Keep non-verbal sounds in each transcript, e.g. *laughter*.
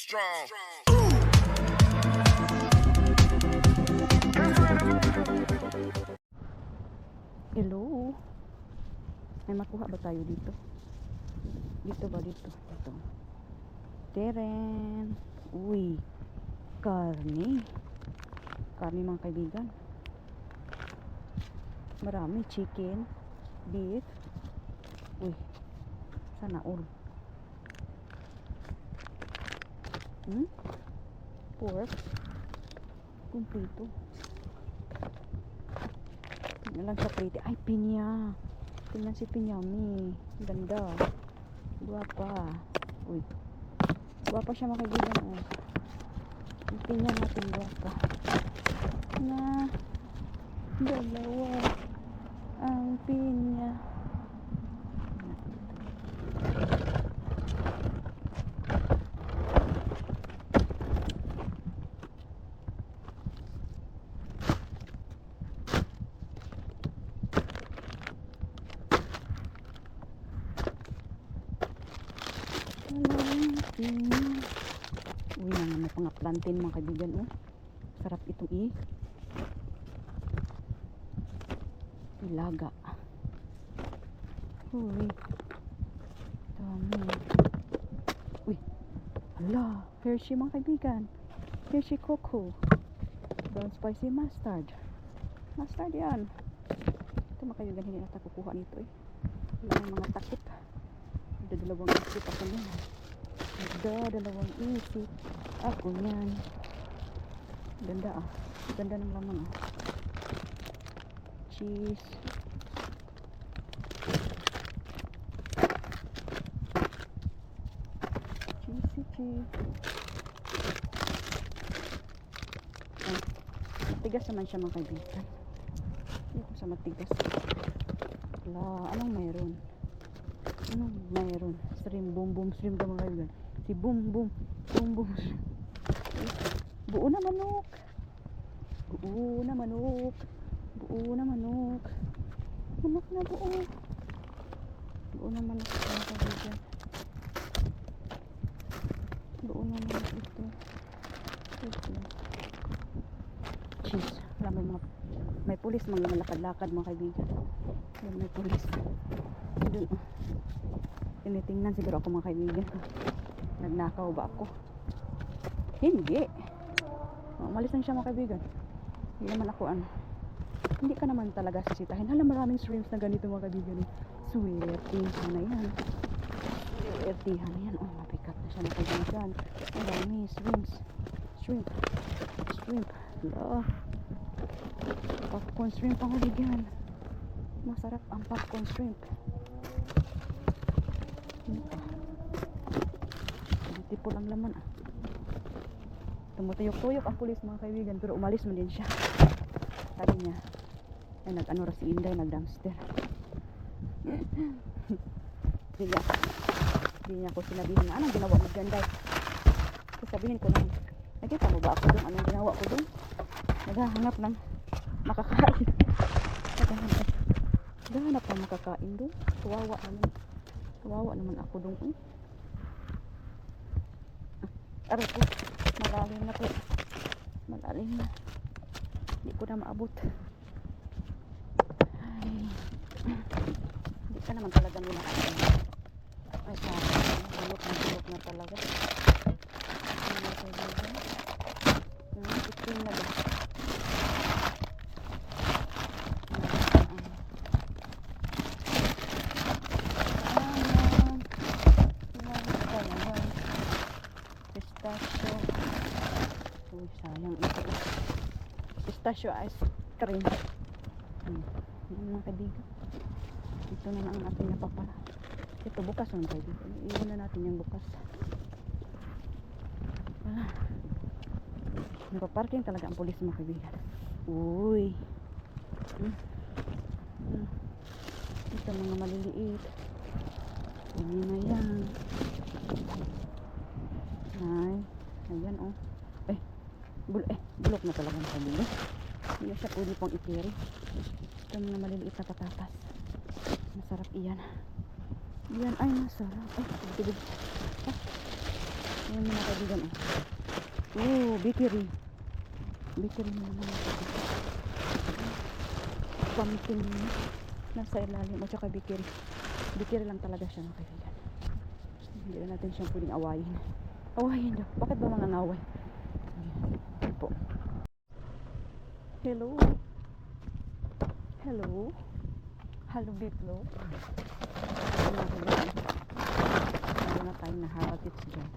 strong. Hello? May makuha ba tayo dito? Dito ba dito? Dito. Teren. Uy. Karne. Karne mga kaibigan. Marami. Chicken. Beef. Uy. Sana all. Hmm? Pork. Kumplito. Tingnan lang sa pretty. Ay, pinya. Tingnan si Pinyami. Ganda. Guwapa. Uy. Guwapa siya mga kaibigan. Oh. Yung pinya natin guwapa. Na. Dalawa. Ang pinya. Pinya. Uy, mga may mga plantain mga kaibigan. Oh. Sarap ito i. Ilaga. Uy. Dami. Uy. Hala. Hershey mga kaibigan. Hershey Cocoa. Brown spicy mustard. Mustard yan. Ito mga kaibigan, hindi natin kukuha nito eh. Yung mga takip. Ada dalawang isip ako niyan. Ada dalawang isip ako niyan. Ganda ah. Ganda ng laman ah. Cheese. Cheesy cheese. Ah, matigas naman siya mga kaibigan. Hindi ko sa matigas. Wala, anong mayroon? Anong mayroon? Stream, boom, boom, stream ka mga kaibigan. Si boom, boom, boom, boom. Buo na manok. Buo na manok. Buo na manok. Manok na buo. Buo na manok. Buo na manok ito. Ito. Cheese. Wala may mga may pulis mga malakad-lakad mga kaibigan. Doon may pulis. Doon. Tinitingnan siguro ako mga kaibigan. Nagnakaw ba ako? Hindi. Umalis lang siya mga kaibigan. Hindi naman ako ano. Hindi ka naman talaga sisitahin. Hala maraming shrimps na ganito mga kaibigan. eh. Swertihan na yan. Swertihan na yan. Oh, mapikat na siya mga kaibigan. Ang dami. Shrimps. Shrimp. Shrimp. Hala. Popcorn shrimp ang kaibigan. Masarap ang popcorn shrimp. Ano pa? Tipo lang laman ah. Tumutuyok-tuyok ang pulis mga kaibigan pero umalis man din siya. Sabi niya, ay nag-ano si Inday, nag-dumpster. *laughs* Hindi niya, hindi niya ako sinabihin na anong ginawa mo dyan, Day? So, sabihin ko naman, nakita mo ba ako doon? Anong ginawa ko doon? Naghahanap ng makakain. Naghahanap, naghahanap ng makakain doon. Kawawa naman. Kawawa naman ako doon. Eh. Aray ko, malalim na po. Malalim na. Hindi ko na maabot. Ay. Hindi ka naman talaga nila. Ay, sa bulok na bulok na talaga. Ano na kaibigan? Hmm, itim na ba? Pistachio. Uy, sayang ito. Pistachio ice cream. Hmm. Mga kaibigan. Ito na lang ang ating napapala. Ito bukas mga kaibigan. Iiwan na natin yung bukas. Ah. Napaparking talaga ang pulis mga kaibigan. Uy. Hmm. Hmm. Ito mga maliliit. Yan na yan. Ay. Ayan oh. Eh. Bul eh. Bulok na talaga mga kaibigan. Hindi siya pwede pang i-carry. Ito mga maliliit na patatas. Masarap iyan. Iyan ay masarap. Ay, tubig. Ah. Ayan mga kaibigan. Oh, oh bakery. Bakery na naman. Pumpkin nasa ilalim. O tsaka bakery. Bakery lang talaga siya mga kaibigan. Hindi na natin siyang pwedeng awayin. Awayin daw. Bakit ba mga ngaway? Ayan po. Hello. Hello. Hello. Ano na kaibigan? Meron na tayong naharatits dyan.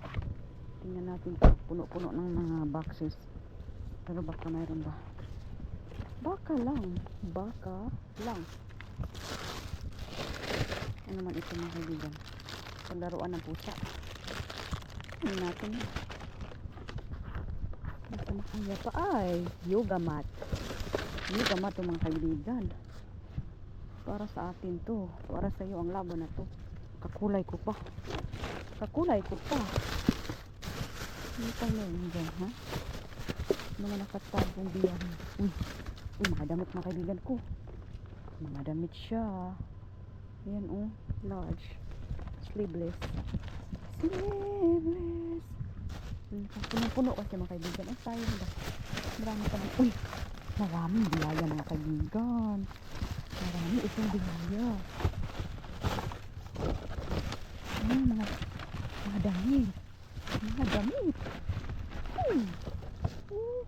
Tingnan natin puno-puno ng mga boxes. Pero baka mayroon ba? Baka lang. Baka lang. Ano naman ito mga kaibigan? Paglaruan ng pusa. Ano natin? Basta makaya pa ay yoga mat. Yoga mat to mga kaibigan. Para sa atin to. Para sa iyo ang laban na to. Kakulay ko pa. Kakulay ko pa. Ano pang meron dyan, ha? Mga nakatagong biyahe. Uy, uy, mga damit mga kaibigan ko. Mga damit siya. Ayan, oh. Large. Sleeveless. Sleeveless. Hmm, Punong-puno kasi mga kaibigan. Ay, tayo ba? Marami pa. Uy, maraming biyaya mga kaibigan. Marami itong biyaya. Ano, mga, mga damit. Mga damit. Hmm. Oh.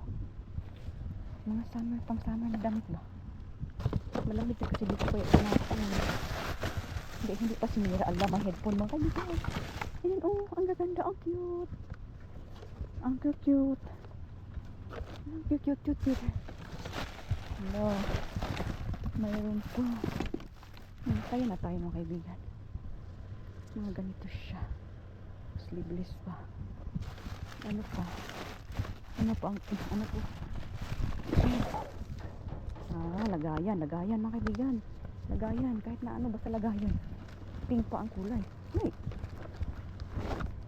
Mga summer, pang summer na damit ba? Malamig na kasi dito kaya panatan. Hindi, hindi pa sinira. Alam, ang headphone mga kaibigan. Ayan, oh, ang gaganda, ang cute. Ang cute. Ang cute, cute, cute, cute. Hello. Mayroon pa. Hmm, kaya na tayo mga kaibigan. Mga ganito siya. Sleeveless pa. Ano pa? Ano pa ang, ano po? Ah, lagayan, lagayan mga kaibigan. Lagayan, kahit na ano, basta lagayan. Pink pa ang kulay. Wait.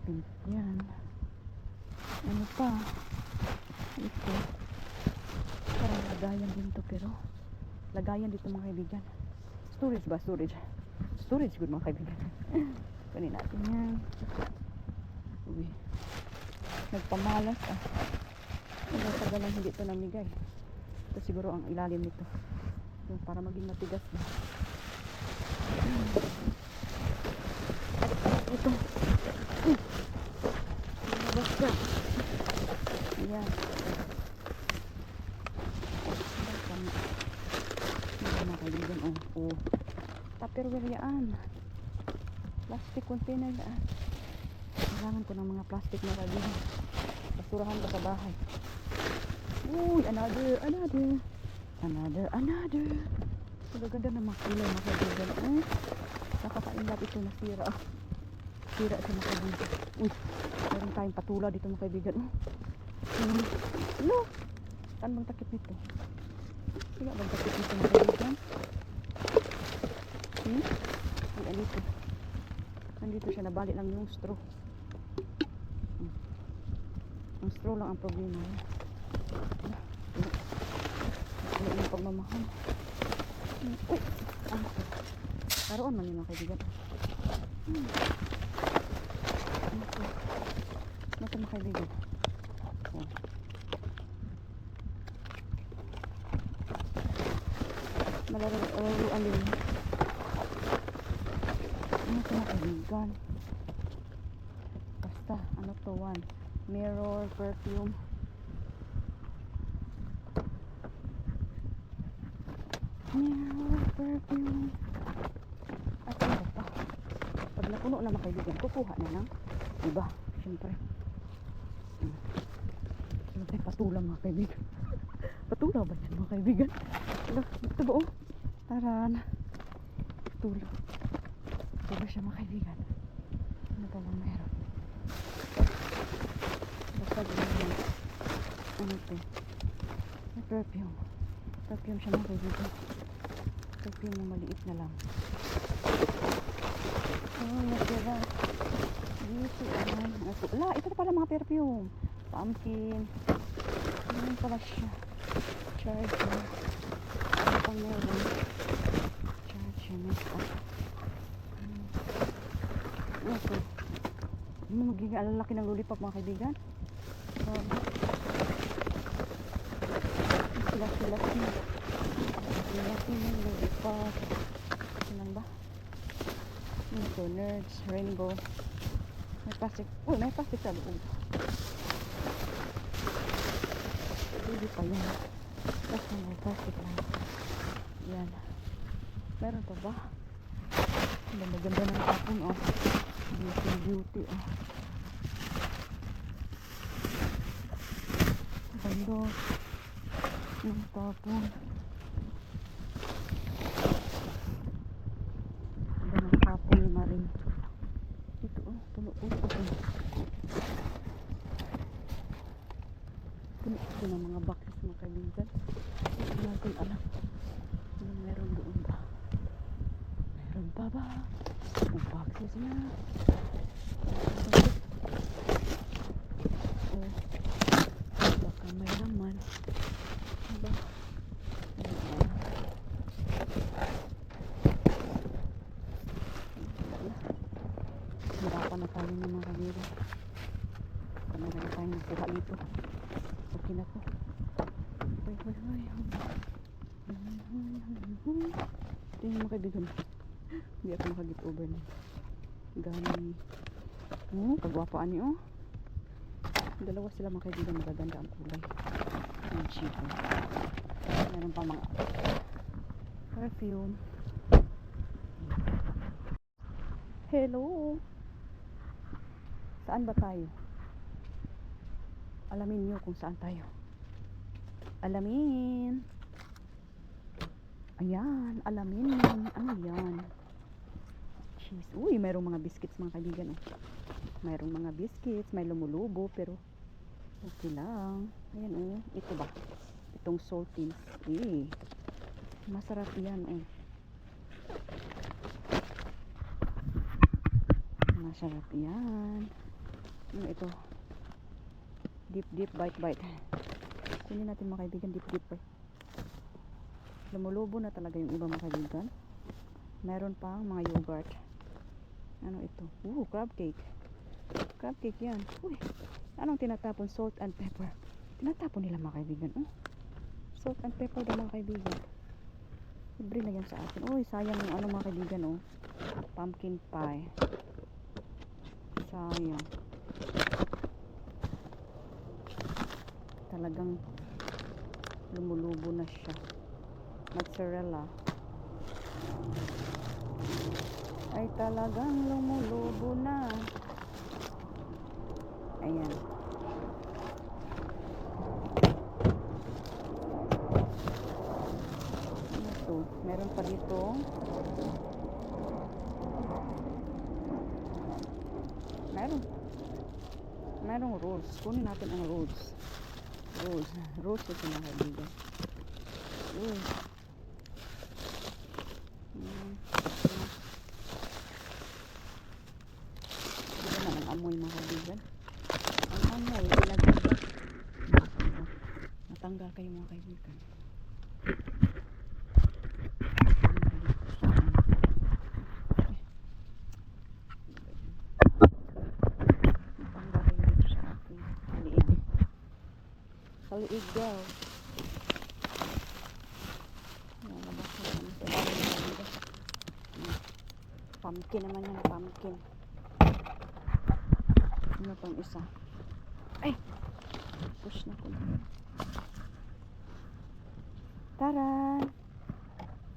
Pink yan. Ano pa? Ito. Lagayan din to pero lagayan dito mga kaibigan. Storage ba? Storage. Storage good mga kaibigan. *laughs* Kunin natin yan. Uy. Nagpamalas ah. Tagal lang hindi ito namigay. Ito siguro ang ilalim nito. Yung para maging matigas na. Ito. Uy. Lumabas ka. Ayan. Tama. Ayan mga kaibigan. Oh, oh. Tupperware yan. Plastic container yan. Kailangan ko ng mga plastic na kaibigan. Basurahan ko sa bahay. Uy, another, another. Another, another. Magaganda na mga kulay mga kaibigan. Eh, nakakainlap ito na sira. Siya mga kaibigan. Uy, meron tayong patula dito mga kaibigan. Hmm. Ano? Saan bang takip nito? Sila bang takip nito mga kaibigan? Hmm? Ay, andito. Nandito siya, nabali lang yung straw. Hmm. Ang straw lang ang problema. Eh. Wala yung pagmamahal. Hmm. Uy! Ah, karoon man yung mga kaibigan. Hmm. Ano mga kaibigan? Oh. Malalaruan din. Kaibigan? Basta, ano to one? Mirror, perfume. Mirror, perfume. At ano pa? Pag napuno na mga kaibigan, kukuha na lang. Iba, syempre. Hmm. Ano tayo patula mga kaibigan? *laughs* patula ba yan mga kaibigan? Alo, ito ba oh? Taran. Patula. Patula siya mga kaibigan. Ano pa bang meron? Basta ganyan. Ano to? May perfume. Perfume siya mga kaibigan. Perfume na maliit na lang. Oh, nagdala. Dito, ayan. Ako, Ala, ito pala mga perfume. Pumpkin. Ano pala siya? Charger. Magiging alalaki ng lollipop mga kaibigan? Sila. Sila sila ng lollipop. Sinan ba? Ito, nerds, rainbow. May plastic. Uy, may plastic sa loob. Hindi pa yan. Basta may plastic lang. Yan. Meron pa ba? Ang ganda-ganda ng tapon, oh. Beauty, beauty, oh. Ganda. Ng tapon. Ganda ng tapon ni Maring. Dito, oh. Puno, puno, puno. Puno, puno ng mga boxes, mga kaibigan. Hindi natin alam. Ano meron doon ba? Meron pa ba? Ang boxes na. Oh. Baka may laman. Diba? Hirapan na tayo ng mga kabila. Kanaga na tayo nagkuha dito. Okay na to. Hoy, hoy, hoy. Tingnan mo kaibigan. Hindi ako makagit over na. Gani. Oh, kagwapaan niyo. Oh. Dalawa sila mga kaibigan. Magaganda ang kulay. Ang chico. Meron pa mga perfume. Hello. Saan ba tayo? Alamin niyo kung saan tayo. Alamin. Ayan, alamin. Ano yan? Cheese. Uy, mayroong mga biscuits mga kaibigan. Oh. Mayroong mga biscuits, may lumulubo, pero okay lang. Ayan oh, ito ba? Itong saltines. Eh, masarap yan oh. Masarap yan. Ano ito? Deep, deep, bite, bite. Kunin natin mga kaibigan, deep, deep bite lumulubo na talaga yung iba mga kaibigan. Meron pang mga yogurt. Ano ito? Uh crab cake. Crab cake yan. Uy anong tinatapon? Salt and pepper. Tinatapon nila mga kaibigan oh. Salt and pepper daw mga kaibigan. Libre na yan sa atin. Uy sayang yung ano mga kaibigan oh. Pumpkin pie. Sayang. Talagang lumulubo na siya mozzarella. Ay talagang lumulubo na. Ayan. Ano to? Meron pa dito? Meron. Merong rolls. Kunin natin ang rolls. Rolls. Rolls ito mga kaibigan uy Mm. Diba na ang amoy mga kaibigan? Ang amoy, ginagawa. Natanggal kayo mga kaibigan. Kaliig. Daw. Yan, labas na kami sa. Pumpkin naman yan, pumpkin. Pang isa? Ay! Push na ko. Taran!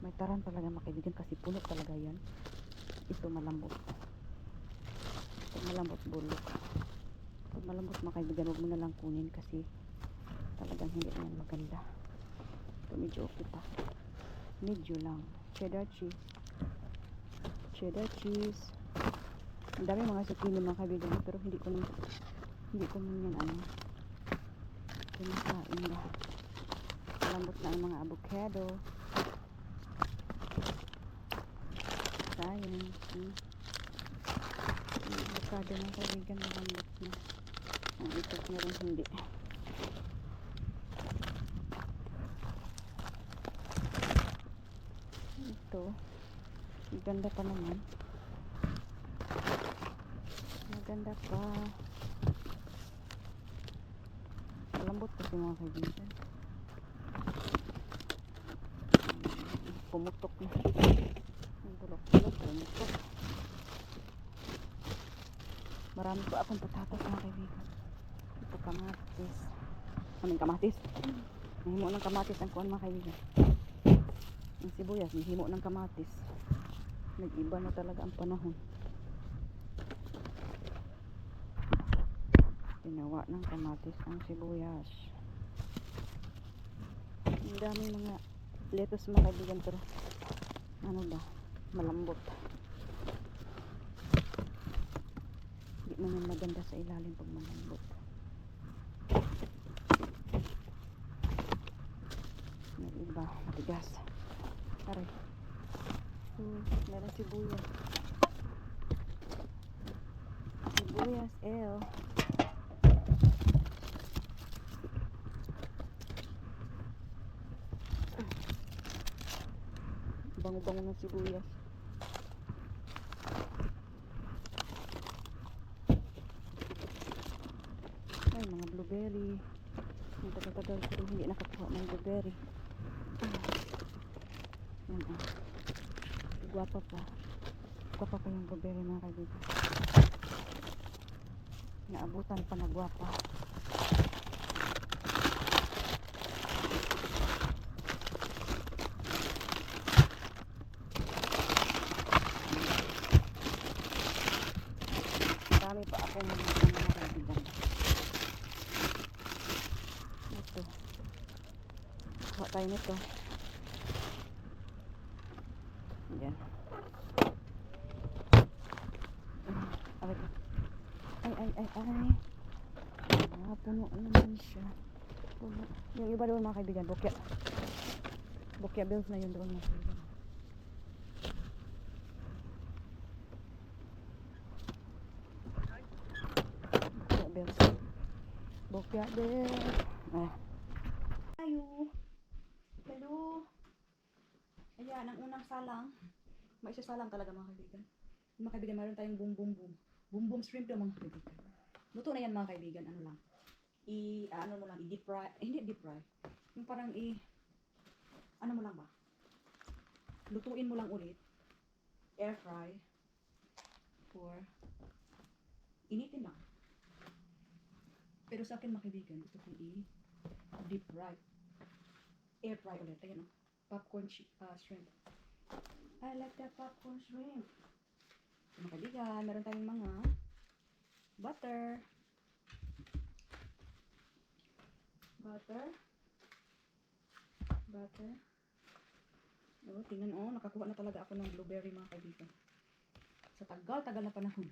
May taran talaga mga kaibigan kasi puno talaga yan. Ito malambot. Ito malambot bulok. Pag malambot mga kaibigan, huwag mo na lang kunin kasi talagang hindi yan maganda. Ito medyo okay pa. Medyo lang. Cheddar cheese cheddar cheese. Ang dami mga zucchini mga kaibigan pero hindi ko na hindi ko na yan ano kinakain na. Malambot na ang mga avocado. Sayang. Hmm. Avocado mga kaibigan malambot na. Ang itot na rin hindi. Ito. Ganda pa naman. Maganda pa. Malambot kasi mga kaibigan. Pumutok na. Ang bulok-bulok, pumutok. Marami pa akong patatas mga kaibigan. Ito kamatis. Anong kamatis? Nahimo ng kamatis ang kuwan mga kaibigan. Ang sibuyas, nahimo ng kamatis. Nag-iba na talaga ang panahon. Ginawa ng kamatis ang sibuyas. Ang dami mga lettuce mga kaibigan pero ano ba, malambot. Hindi naman maganda sa ilalim pag malambot. May iba, matigas. Aray. Hmm, meron sibuyas. Sibuyas, ew. Bango-bango ng sibuyas. Ay, mga blueberry. Ang tagal-tagal ko rin hindi nakakuha ng blueberry. Yan ah. Gwapa pa. Gwapa pa yung blueberry mga kaibigan. Naabutan pa na gwapa. Marami pa ako mga mga kaibigan. Ito. Kuha tayo nito. Yan. Aray ko. Ay, ay, ay, ay. Ah, puno naman siya. Puno. Yung iba doon mga kaibigan, bukya. Bukya bills na yun doon mga kaibigan. Bukya bills. Bukya bills. Ah. Tayo. Hello. Ayan, ang unang salang. May isa salang talaga mga kaibigan. Mga kaibigan, mayroon tayong boom boom boom. Boom boom shrimp daw mga kaibigan. Luto na yan mga kaibigan. Ano lang. I, ah, ano mo lang, i-deep fry. Eh, hindi deep fry. Yung parang i, ano mo lang ba? Lutuin mo lang ulit. Air fry. For, initin lang. Pero sa akin mga kaibigan, gusto kong i, deep fry. Air fry ulit. Ayan o. Popcorn shi- ah, shrimp. I like that popcorn shrimp. So, mga kaibigan, meron tayong mga butter. Butter. Butter. Oh, tingnan oh, nakakuha na talaga ako ng blueberry mga kaibigan. Sa tagal-tagal na panahon.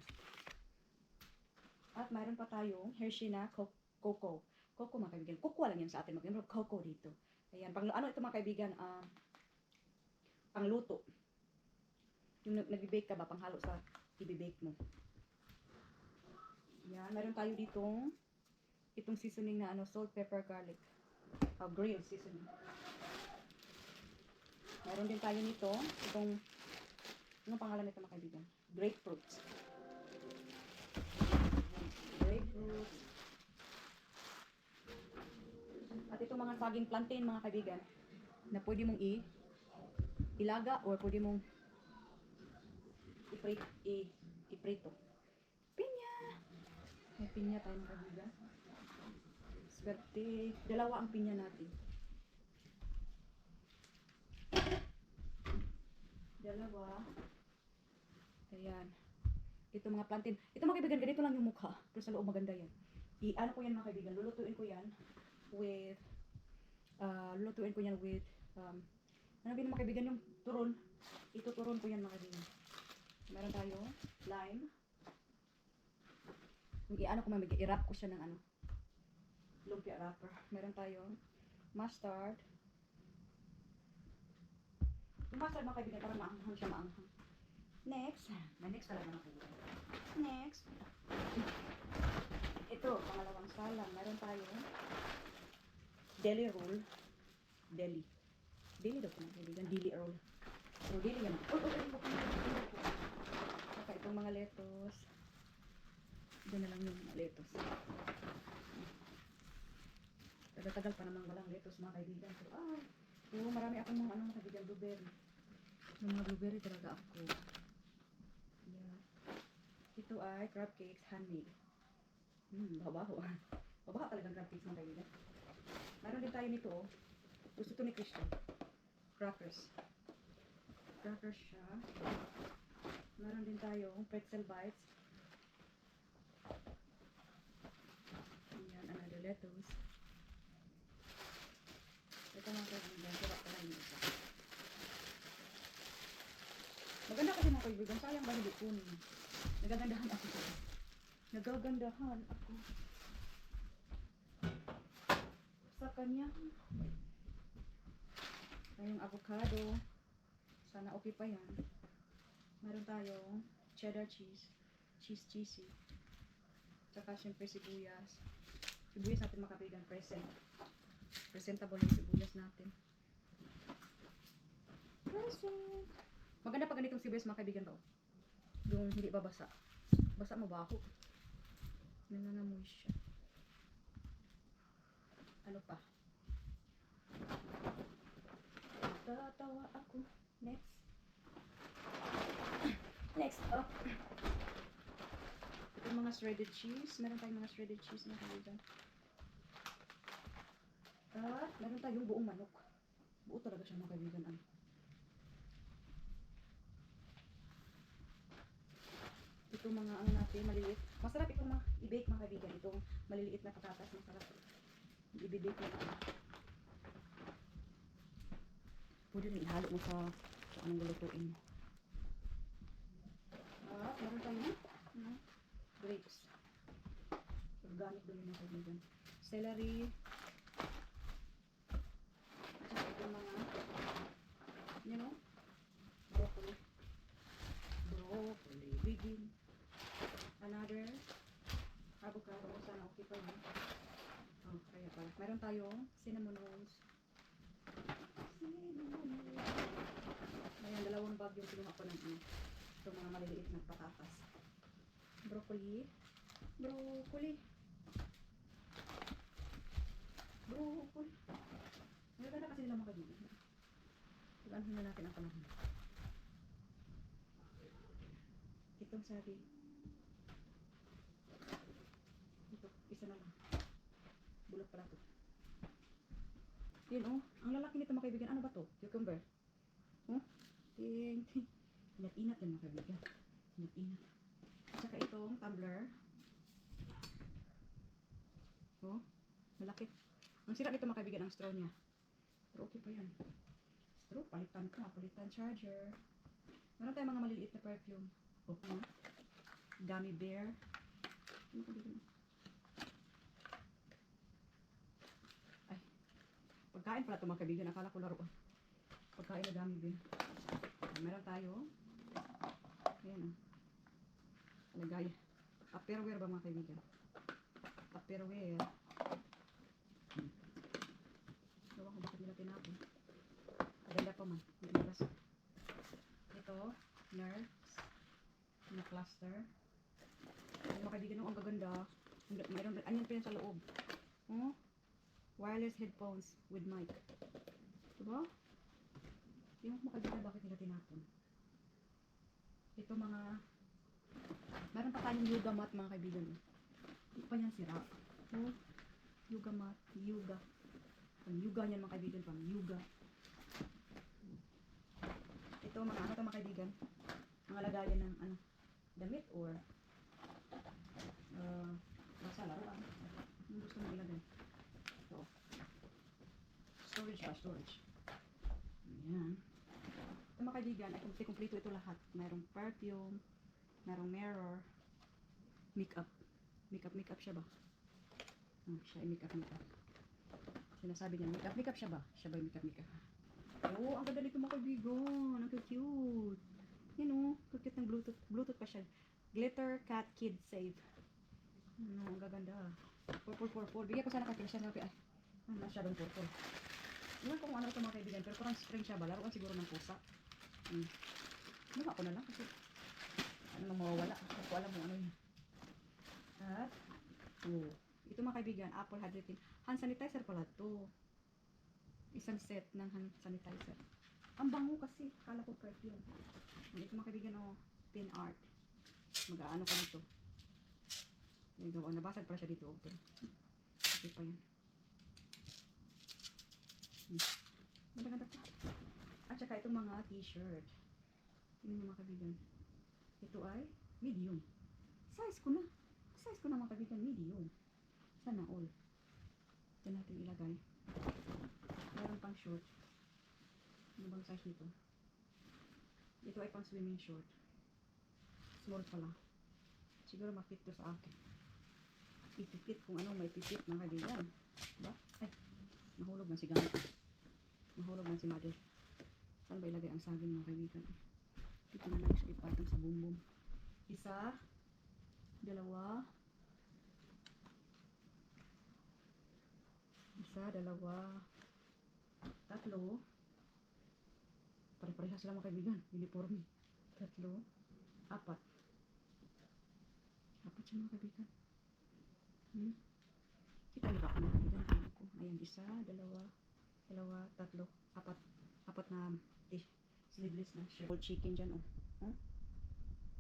At mayroon pa tayong Hershey na co- cocoa. Cocoa mga kaibigan. Cocoa lang yan sa atin. Mag cocoa dito. Ayan, pang ano ito mga kaibigan, ah pangluto. Yung nag- nag-bake ka ba, panghalo sa i-bake mo. Yan, meron tayo ditong itong seasoning na ano, salt, pepper, garlic. Uh, grilled seasoning. Meron din tayo nito, itong, anong pangalan nito mga kaibigan? Grapefruit. Grapefruit. Mga saging plantain mga kaibigan, na pwede mong i ilaga or pwede mong i-prito. I, i-prito. Pinya! May pinya tayo mga kaibigan. Swerte. Dalawa ang pinya natin. Dalawa. Ayan. Ito mga plantain. Ito mga kaibigan, ganito lang yung mukha. Pero sa loob maganda yan. I-ano ko yan mga kaibigan. Lulutuin ko yan with uh, lulutuin ko yan with um, ano bin mga kaibigan yung turon. Ituturon ko yan mga kaibigan. Meron tayo lime. Yung i-ano ko mamig, i-wrap ko siya ng ano. Lumpia wrapper. Meron tayo mustard. Yung mustard mga kaibigan, parang maanghang siya maanghang. Next. May next talaga mga kaibigan. Next. Ito, pangalawang salang. Meron tayo deli roll. Deli. Dili daw po mga kaibigan. Dili roll. Pero dili yan. Oh, oh, oh, itong mga lettuce. Diyan na lang yung mga lettuce. Tagal-tagal pa naman walang lettuce mga kaibigan. So, ah, oo, marami akong mga ano, mga kaibigan, blueberry. Yung mga blueberry talaga ako. Yeah. Ito ay crab cakes handmade. Hmm, baho-baho. Babaho talagang crab cakes mga kaibigan. Meron din tayo nito, oh. Gusto to ni Christian. Crackers. Crackers siya. Meron din tayo pretzel bites. Ayan, another lettuce. Ito mga kaibigan, sira pa lang yung isa. Maganda kasi mga kaibigan, sayang ba hindi kunin? Nagagandahan ako. Nagagandahan ako. Kanya. Tayong avocado. Sana okay pa yan. Meron tayong cheddar cheese. Cheese cheesy. Tsaka syempre sibuyas. Sibuyas natin mga kaibigan, present. Presentable yung sibuyas natin. Present. Maganda pag ganitong sibuyas mga kaibigan oh? Yung hindi babasa. Basa mo ba ako? Nangangamoy siya. Ano pa? Tatawa ako. Next. *clears throat* Next up. Ito yung mga shredded cheese. Meron tayong mga shredded cheese na kaibigan. At meron tayong buong manok. Buo talaga siya mga kaibigan. Ano? Ito mga ano natin, maliliit. Masarap itong mga i-bake mga kaibigan. Itong maliliit na patatas. Masarap. I-bake mo na. Pwede rin ihalo mo sa kung anong lulutuin mo. At meron tayong ano, grapes. Organic din yung mga kaibigan. Celery. At saka itong mga, you know, broccoli. Broccoli. Begin. Another avocado. Sana okay pa yun. Oh, kaya pala. Meron tayong cinnamon rolls. Cinnamon rolls. Ayan, dalawang bag yung kinuha ko ng ano. Itong mga maliliit na patatas. Broccoli. Broccoli. Broccoli. Maganda kasi nila mga kaibigan. Pag-ano na natin ang panahon. Itong sabi. Ito, isa na lang. Bulok pala to. Yun oh, ang lalaki nito mga. Ano ba to? Cucumber. Oh, ting, ting. Inat-inat yan mga kaibigan. Inat-inat. At saka itong tumbler. Oh, malaki. Ang sira nito mga ang straw niya. Pero okay pa yan. Straw, palitan ka. Palitan charger. Meron tayong mga maliliit na perfume. Oh, ano? Gummy bear. Ano ko dito? Pagkain pala ito mga kaibigan. Akala ko laruan. Pagkain na bear. Ah, Meron tayo. Ayan o. Lagay. Tupperware ba mga kaibigan? Tupperware. Hmm. Ewan ko bakit nila tinapon. Ganda pa man. Ito. Nerves. Na cluster. Ang mga kaibigan ang gaganda. Ang- Meron, anyan pa sa loob. Oh? Wireless headphones with mic. Diba? Yung mga kaibigan bakit nila tinapon. Ito mga meron pa tayong yoga mat mga kaibigan. Hindi pa yan sira. Oh, yoga mat, yoga. Pang yoga yan mga kaibigan, pang yoga. Ito mga ano to mga kaibigan. Mga lagayan ng ano, damit or uh, basta laruan. Ano gusto mo ilagay? Ito. Storage. Ayan. Mga kaibigan, ay kumplito ito lahat. Mayroong perfume, mayroong mirror, makeup. Makeup, makeup siya ba? Hmm, siya ay makeup, makeup. Sinasabi niya, makeup, makeup siya ba? Siya ba yung makeup, makeup? Oo, ang ganda nito mga kaibigan. Ang cute. Yan o, cute ng Bluetooth. Bluetooth pa siya. Glitter Cat Kid Save. Ano, ang gaganda. Purple, purple. Bigyan ko sana Christian. Ay, ah, masyadong purple. Iwan ko kung ano ito mga kaibigan, pero parang spring siya ba? Laruan siguro ng pusa. Hmm. Ano ko na lang kasi ano nang mawawala. Hindi ko alam kung ano yun. At, oh, ito mga kaibigan, Apple Hydrating. Hand sanitizer pala to. Isang set ng hand sanitizer. Ang bango kasi, kala ko perfume. Ito mga kaibigan, oh, pin art. Mag-aano ko dito. Ito, oh, nabasag pala siya dito. Okay. Okay pa yan. Hmm. Maganda pa. At saka itong mga t-shirt. Tingnan mga kaibigan. Ito ay medium. Size ko na. Size ko na mga medium. Sana all. Ito natin ilagay. Meron pang short. Ano bang size nito? Ito ay pang swimming short. Small pala. Siguro makit to sa akin. Ipipit kung ano may pipit mga kaibigan. Diba? Ay, nahulog na si Gamit. Nahulog na si Mother. Saan ba ilagay ang saging mga kaibigan? Dito na lang siya ipatong sa bumbum. Isa, dalawa, isa, dalawa, tatlo, pare-pareha sila mga kaibigan, uniforme. Tatlo, apat. Apat siya mga kaibigan. Hmm? Kita niyo ba ako mga kaibigan? Ayan, isa, dalawa, dalawa, tatlo, apat. Apat na eh, sleeveless na shirt. Whole chicken dyan, oh. Huh?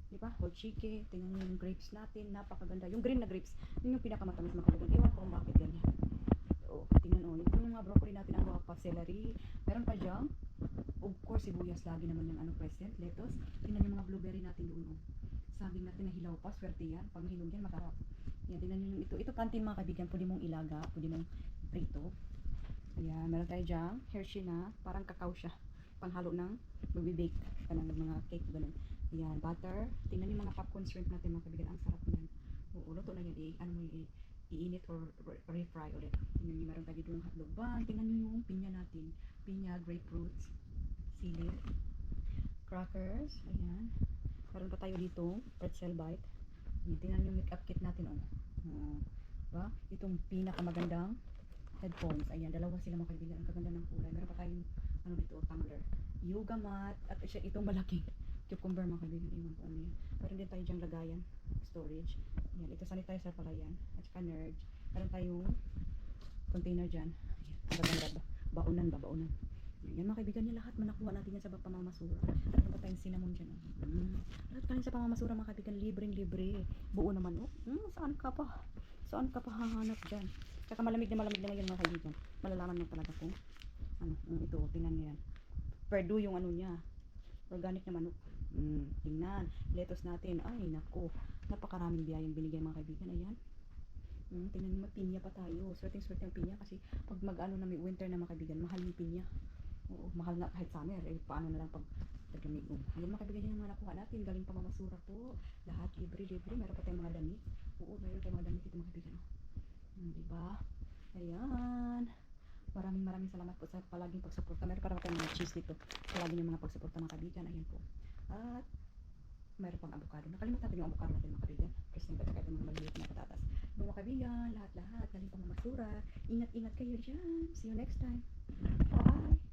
Di ba? Whole chicken. Tingnan niyo yung grapes natin. Napakaganda. Yung green na grapes. Yun yung pinakamatamis mga kaibigan. Ewan ko kung bakit ganyan. Oh, tingnan oh. Yung mga broccoli natin, ano pa, celery. Meron pa dyan. Of course, sibuyas lagi naman yung ano present. Lettuce. Tingnan yung mga blueberry natin doon, oh. Saging natin na hilaw pa. Swerte yan. Pag mahilog yan, masarap. Yan, tingnan nyo yung ito. Ito kantin mga kaibigan. Pwede mong ilaga. Pwede mong prito. Ayan, meron tayo dyan. Hershey na. Parang kakao siya. Panghalo ng magbe-bake. Kanang mga cake. Ganun. Ayan, butter. Tingnan yung mga popcorn shrimp natin mga kaibigan. Ang sarap niyan. Oo, luto na yan. I, ano mo i, iinit or re- refry ulit. Tingnan nyo, meron tayo yung hotdog bun. Tingnan nyo yung pinya natin. Pinya, grapefruits, sili, crackers. Ayan. Meron pa tayo dito, pretzel bite. Ayan, Tingnan yung makeup kit natin. Oh. Oo. Diba? Itong pinakamagandang headphones. Ayan, dalawa sila mga kaibigan. Ang kaganda ng kulay. Meron pa tayong ano dito, tumbler. Yoga mat. At siya itong malaking *laughs* cucumber mga kaibigan. Iwan ko ano yan. Meron din tayo diyang lagayan. Storage. Ayan, ito sanitizer pala yan. At saka nerd. Meron tayong container dyan. Ayan, ang gaganda ba? Baunan ba? Baunan. Yan mga kaibigan niya lahat manakuha natin yan sa pamamasura. At pa tayong cinnamon dyan. Oh. Mm. Lahat pa rin sa pamamasura mga kaibigan. Libreng libre. Buo naman. Oh. Mm, saan ka pa? Saan ka pa hahanap dyan? Tsaka malamig na malamig na ngayon mga kaibigan. Malalaman mo talaga kung ano, mm, ito, tingnan niyo yan. Perdue yung ano niya. Organic na manok. Mm, tingnan. Lettuce natin. Ay, nako. Napakaraming biyayang binigay mga kaibigan. Ayan. Mm, tingnan may pinya pa tayo. Swerteng swerte ang pinya kasi pag mag-ano na may winter na mga kaibigan, mahal yung pinya. Oo, mahal nga kahit summer. Eh, paano na lang pag taglamig. Ayan mga kaibigan, yan yung mga nakuha natin. Galing pa mamasura po. Lahat libre-libre. Meron pa tayong mga damit. Oo, meron tayong mga damit dito mga kaibigan. Oh. Mm, diba? Ayan. Maraming maraming salamat po sa palaging pagsuporta. Meron pa rin tayong mga cheese dito. Palagi yung mga pagsuporta mga kaibigan. Ayan po. At meron pang avocado. Nakalimutan natin yung avocado natin mga kaibigan. Kasi yung itong mga maliliit na patatas. Mga kaibigan, lahat-lahat. Galing pa mamasura. Ingat-ingat kayo dyan. See you next time. Bye!